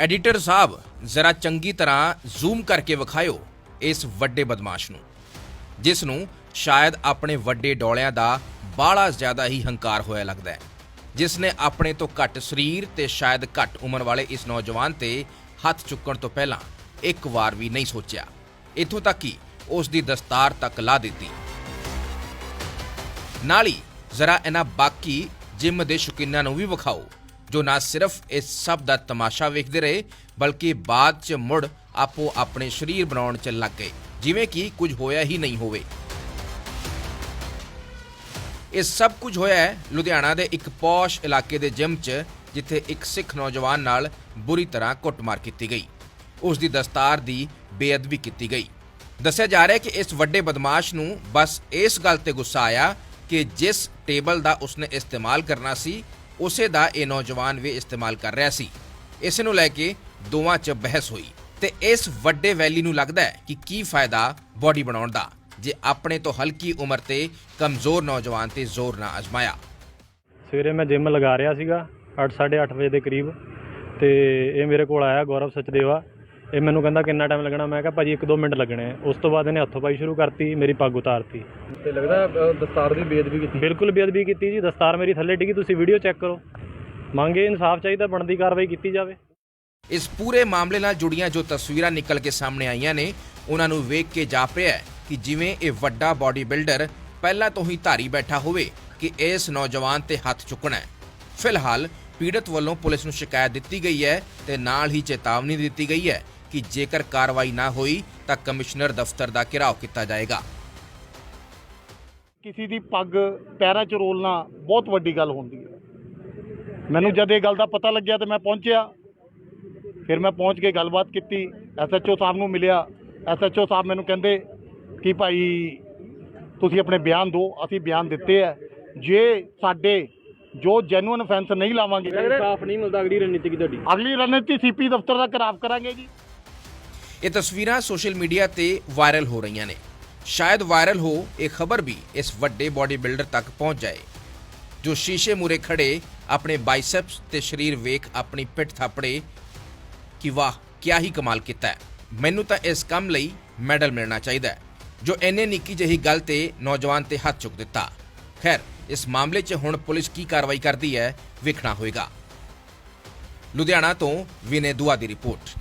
Editor ਸਾਹਿਬ, ਜ਼ਰਾ ਚੰਗੀ ਤਰ੍ਹਾਂ ਜ਼ੂਮ ਕਰਕੇ ਵਿਖਾਇਓ ਇਸ ਵੱਡੇ ਬਦਮਾਸ਼ ਨੂੰ, ਜਿਸ ਨੂੰ ਸ਼ਾਇਦ ਆਪਣੇ ਵੱਡੇ ਡੋਲਿਆਂ ਦਾ ਬਾਹਲਾ ਜ਼ਿਆਦਾ ਹੀ ਹੰਕਾਰ ਹੋਇਆ ਲੱਗਦਾ ਹੈ, ਜਿਸ ਨੇ ਆਪਣੇ ਤੋਂ ਘੱਟ ਸਰੀਰ ਤੇ ਸ਼ਾਇਦ ਘੱਟ ਉਮਰ ਵਾਲੇ ਇਸ ਨੌਜਵਾਨ ਤੇ ਹੱਥ ਚੁੱਕਣ ਤੋਂ ਪਹਿਲਾਂ ਇੱਕ ਵਾਰ ਵੀ ਨਹੀਂ ਸੋਚਿਆ। ਇੱਥੋਂ ਤੱਕ ਕਿ ਉਸ ਦੀ ਦਸਤਾਰ ਤੱਕ ਲਾ ਦਿੱਤੀ। ਨਾਲ ਹੀ ਜ਼ਰਾ ਇਹਨਾਂ ਬਾਕੀ ਜਿਮ ਦੇ ਸ਼ੌਕੀਨਾਂ ਨੂੰ ਵੀ ਵਿਖਾਓ। ਜੋ ਨਾ ਸਿਰਫ ਇਸ ਸਭ ਦਾ ਤਮਾਸ਼ਾ ਵੇਖਦੇ ਰਹੇ, ਬਲਕਿ ਬਾਅਦ 'ਚ ਮੁੜ ਆਪੋ ਆਪਣੇ ਸਰੀਰ ਬਣਾਉਣ 'ਚ ਲੱਗ ਗਏ, ਜਿਵੇਂ ਕਿ ਕੁਝ ਹੋਇਆ ਹੀ ਨਹੀਂ ਹੋਵੇ। ਇਹ ਸਭ ਕੁਝ ਹੋਇਆ ਹੈ ਲੁਧਿਆਣਾ ਦੇ ਇੱਕ ਪੌਸ਼ ਇਲਾਕੇ ਦੇ ਜਿਮ 'ਚ, ਜਿੱਥੇ ਇੱਕ ਸਿੱਖ ਨੌਜਵਾਨ ਨਾਲ ਬੁਰੀ ਤਰ੍ਹਾਂ ਕੁੱਟਮਾਰ ਕੀਤੀ ਗਈ। ਉਸ ਦੀ ਦਸਤਾਰ ਦੀ ਬੇਅਦਬੀ ਕੀਤੀ ਗਈ। ਦੱਸਿਆ ਜਾ ਰਿਹਾ ਹੈ ਕਿ ਇਸ ਵੱਡੇ ਬਦਮਾਸ਼ ਨੂੰ ਬਸ ਇਸ ਗੱਲ ਤੇ ਗੁੱਸਾ ਆਇਆ ਕਿ ਜਿਸ ਟੇਬਲ ਦਾ ਉਸਨੇ ਇਸਤੇਮਾਲ ਕਰਨਾ ਸੀ ਉਸੇ ਦਾ ਇਹ ਨੌਜਵਾਨ ਵੀ ਇਸਤੇਮਾਲ ਕਰ ਰਿਹਾ ਸੀ। ਇਸ ਨੂੰ ਲੈ ਕੇ ਦੋਵਾਂ 'ਚ ਬਹਿਸ ਹੋਈ ਤੇ ਇਸ ਵੱਡੇ ਵੈਲੀ ਨੂੰ ਲੱਗਦਾ ਹੈ ਕਿ ਕੀ ਫਾਇਦਾ ਬਾਡੀ ਬਣਾਉਣ ਦਾ, ਜੇ ਆਪਣੇ ਤੋਂ ਹਲਕੀ ਉਮਰ ਤੇ ਕਮਜ਼ੋਰ ਨੌਜਵਾਨ ਤੇ ਜ਼ੋਰ ਨਾ ਅਜ਼ਮਾਇਆ। ਸਵੇਰੇ ਮੈਂ ਜਿਮ ਲਗਾ ਰਿਹਾ ਸੀਗਾ 8:30 ਵਜੇ ਦੇ ਕਰੀਬ ਤੇ ਇਹ ਮੇਰੇ ਕੋਲ ਆਇਆ ਗੌਰਵ ਸਚਦੇਵਾ। ਇਹ ਮੈਨੂੰ ਕਹਿੰਦਾ ਕਿੰਨਾ ਟਾਈਮ ਲੱਗਣਾ? ਮੈਂ ਕਿਹਾ ਭਾਜੀ 1-2 ਮਿੰਟ ਲੱਗਣੇ ਆ। ਉਸ ਤੋਂ ਬਾਅਦ ਇਹਨੇ ਹੱਥੋਂ ਪਾਈ ਸ਼ੁਰੂ ਕਰਤੀ ਮੇਰੀ ਪੱਗ ਉਤਾਰਤੀ। ਤੇ ਲੱਗਦਾ ਅ, ਦਸਤਾਰ ਦੀ ਬੇਅਦਬੀ ਕੀਤੀ। ਬਿਲਕੁਲ ਬੇਅਦਬੀ ਕੀਤੀ ਜੀ। ਦਸਤਾਰ ਮੇਰੀ ਥੱਲੇ ਡਿੱਗੀ ਤੁਸੀਂ ਵੀਡੀਓ ਚੈੱਕ ਕਰੋ। ਮੰਗੇ ਇਨਸਾਫ ਚਾਹੀਦਾ ਬਣਦੀ ਕਾਰਵਾਈ ਕੀਤੀ ਜਾਵੇ। ਇਸ ਪੂਰੇ ਮਾਮਲੇ ਨਾਲ ਜੁੜੀਆਂ ਜੋ ਤਸਵੀਰਾਂ ਨਿਕਲ ਕੇ ਸਾਹਮਣੇ ਆਈਆਂ ਨੇ ਉਹਨਾਂ ਨੂੰ ਵੇਖ ਕੇ ਜਾਪ ਰਿਹਾ ਹੈ ਕਿ ਜਿਵੇਂ ਇਹ ਵੱਡਾ ਬਾਡੀ ਬਿਲਡਰ ਪਹਿਲਾਂ ਤੋਂ ਹੀ ਧਾਰੀ ਬੈਠਾ ਹੋਵੇ ਕਿ ਇਸ ਨੌਜਵਾਨ ਤੇ ਹੱਥ ਚੁੱਕਣਾ ਹੈ। ਫਿਲਹਾਲ ਪੀੜਤ ਵੱਲੋਂ ਪੁਲਿਸ ਨੂੰ ਸ਼ਿਕਾਇਤ ਦਿੱਤੀ ਗਈ ਹੈ ਤੇ ਨਾਲ ਹੀ ਚੇਤਾਵਨੀ ਦਿੱਤੀ ਗਈ ਹੈ ਕਿ ਜੇਕਰ ਕਾਰਵਾਈ ਨਾ ਹੋਈ ਤਾਂ ਕਮਿਸ਼ਨਰ ਦਫ਼ਤਰ ਦਾ ਘਿਰਾਓ ਕੀਤਾ ਜਾਏਗਾ। ਕਿਸੇ ਦੀ ਪੱਗ ਪੈਰਾਂ 'ਚ ਰੋਲਣਾ ਬਹੁਤ ਵੱਡੀ ਗੱਲ ਹੁੰਦੀ ਹੈ। ਮੈਨੂੰ ਜਦ ਇਹ ਗੱਲ ਦਾ ਪਤਾ ਲੱਗਿਆ ਤੇ ਮੈਂ ਪਹੁੰਚਿਆ। ਫਿਰ ਮੈਂ ਪਹੁੰਚ ਕੇ ਗੱਲਬਾਤ ਕੀਤੀ। ਐਸਐਚਓ ਸਾਹਿਬ ਨੂੰ ਮਿਲਿਆ। ਐਸਐਚਓ ਸਾਹਿਬ ਮੈਨੂੰ ਕਹਿੰਦੇ ਕਿ ਭਾਈ ਤੁਸੀਂ ਆਪਣੇ ਬਿਆਨ ਦਿਓ ਅਸੀਂ ਬਿਆਨ ਦਿੱਤੇ ਹੈ। ਜੇ ਸਾਡੇ ਜੋ ਜੈਨੂਇਨ ਅਫੈਂਸ ਨਹੀਂ ਲਾਵਾਂਗੇ। ਇਨਸਾਫ ਨਹੀਂ ਮਿਲਦਾ ਅਗਲੀ ਰਣਨੀਤੀ ਕੀ ਤੁਹਾਡੀ? ਅਗਲੀ ਰਣਨੀਤੀ ਸੀਪੀ ਦਫ਼ਤਰ ਦਾ ਖਰਾਬ ਕਰਾਂਗੇ ਜੀ। ਇਹ ਤਸਵੀਰਾਂ ਸੋਸ਼ਲ ਮੀਡੀਆ ਤੇ ਵਾਇਰਲ ਹੋ ਰਹੀਆਂ ਨੇ। ਸ਼ਾਇਦ ਵਾਇਰਲ ਹੋ, ਇਹ ਖਬਰ ਵੀ ਇਸ ਵੱਡੇ ਬਾਡੀ ਬਿਲਡਰ ਤੱਕ ਪਹੁੰਚ ਜਾਏ, ਜੋ ਸ਼ੀਸ਼ੇ ਮੂਰੇ ਖੜੇ ਆਪਣੇ ਬਾਈਸੈਪਸ ਤੇ ਸਰੀਰ ਵੇਖ ਆਪਣੀ ਪਿੱਠ ਥਾਪੜੇ ਕਿ ਵਾਹ, ਕਿਆ ਹੀ ਕਮਾਲ ਕੀਤਾ ਹੈ। ਮੈਨੂੰ ਤਾਂ ਇਸ ਕੰਮ ਲਈ ਮੈਡਲ ਮਿਲਣਾ ਚਾਹੀਦਾ ਹੈ, ਜੋ ਐਨੇ ਨਿੱਕੀ ਜਿਹੀ ਗੱਲ ਤੇ ਨੌਜਵਾਨ ਤੇ ਹੱਥ ਚੁੱਕ ਦਿੱਤਾ। ਖੈਰ, ਇਸ ਮਾਮਲੇ 'ਚ ਹੁਣ ਪੁਲਿਸ ਕੀ ਕਾਰਵਾਈ ਕਰਦੀ ਹੈ, ਵੇਖਣਾ ਹੋਏਗਾ। ਲੁਧਿਆਣਾ ਤੋਂ ਵਿਨੇ ਦੁਆ ਦੀ ਰਿਪੋਰਟ।